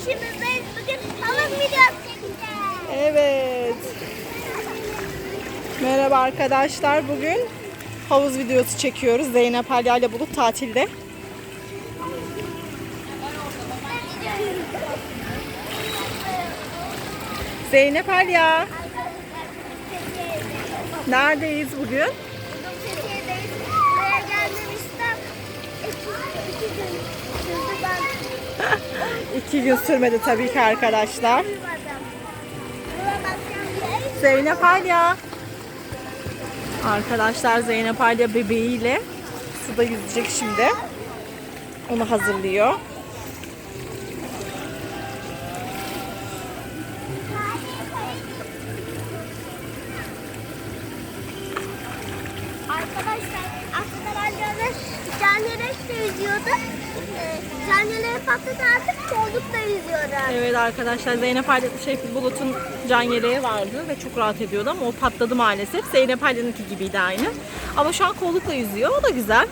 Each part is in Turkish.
başımızdayız. Bugün havuz videosu çekeceğiz. Evet. Merhaba arkadaşlar. Bugün havuz videosu çekiyoruz. Zeynep Alya ile Bulut tatilde. Zeynep Alya. Neredeyiz bugün? Türkiye'deyiz. Buraya gelmemiştim. İki, gün İki gün sürmedi tabii ki arkadaşlar. Zeynep Alya. Arkadaşlar Zeynep Alya bebeğiyle suda yüzecek şimdi. Onu hazırlıyor. Arkadaşlar aslında ben de canlıreşle yüzüyordu. Ee, patladı artık çoğunlukla yüzüyorum. Evet arkadaşlar Zeynep Alya şey Bulut'un can yeleği vardı ve çok rahat ediyordu ama o patladı maalesef. Zeynep Alya'nınki gibiydi aynı. Ama şu an kollukla yüzüyor. O da güzel.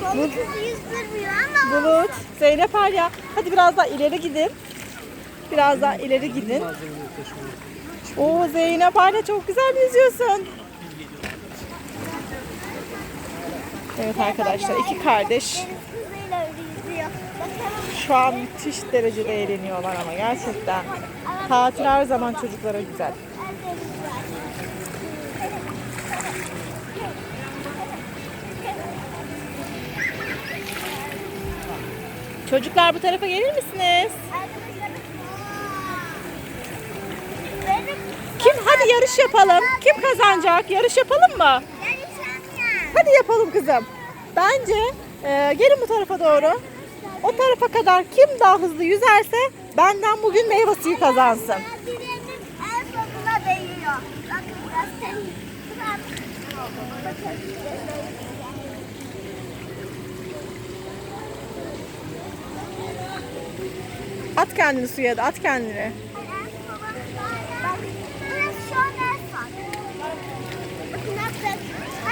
Kolu kızı yüzdürmüyor ama Bulut, Zeynep Alya. Hadi biraz daha ileri gidin. Biraz daha ileri gidin. Oo Zeynep Alya çok güzel yüzüyorsun. Evet arkadaşlar iki kardeş şu an müthiş derecede eğleniyorlar ama gerçekten. Tatil her zaman çocuklara güzel. Çocuklar bu tarafa gelir misiniz? Kim? Hadi yarış yapalım. Kim kazanacak? Yarış yapalım mı? Hadi yapalım kızım. Bence e, gelin bu tarafa doğru. O tarafa kadar kim daha hızlı yüzerse benden bugün meyve suyu kazansın. At kendini suya da at kendini.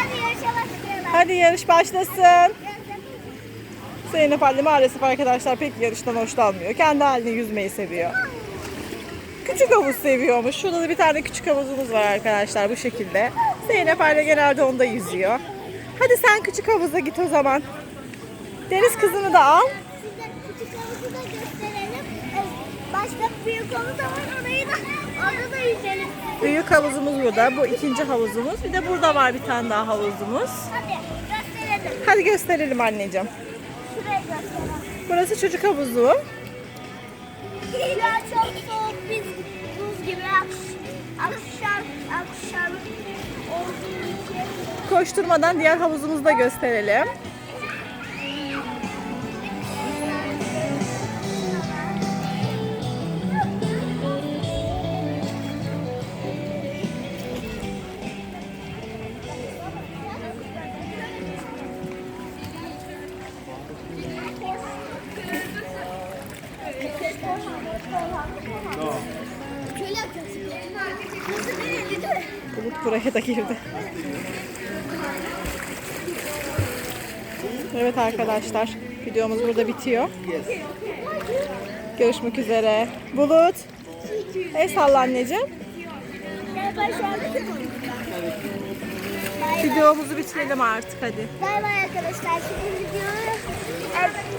Hadi yarışa başlayalım. Hadi yarış başlasın. Zeynep Ali maalesef arkadaşlar pek yarıştan hoşlanmıyor. Kendi haline yüzmeyi seviyor. Küçük havuz seviyormuş. Şurada da bir tane küçük havuzumuz var arkadaşlar bu şekilde. Zeynep Ali genelde onda yüzüyor. Hadi sen küçük havuza git o zaman. Deniz kızını da al. Size küçük havuzu da gösterelim. Başka büyük havuz da var. Orayı da, orada da yüzelim. Büyük havuzumuz burada. Bu ikinci havuzumuz. Bir de burada var bir tane daha havuzumuz. Hadi gösterelim. Hadi gösterelim anneciğim. Şurayı gösterelim. Burası çocuk havuzu. Ya çok soğuk biz buz gibi akş- akşam akşam olduğu için Koşturmadan diğer havuzumuzu da gösterelim. Bulut buraya da girdi. Evet arkadaşlar, videomuz burada bitiyor. Görüşmek üzere. Bulut, el salla anneciğim. Videomuzu bitirelim artık hadi. Bay bay arkadaşlar. Şimdi videoyu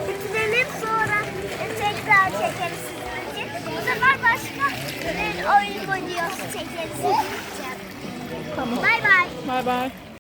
bitirelim sonra tekrar çekeriz sizin için. Bu sefer başka bir oyun videosu çekeriz. Tamam. Bay bay. Bay bay.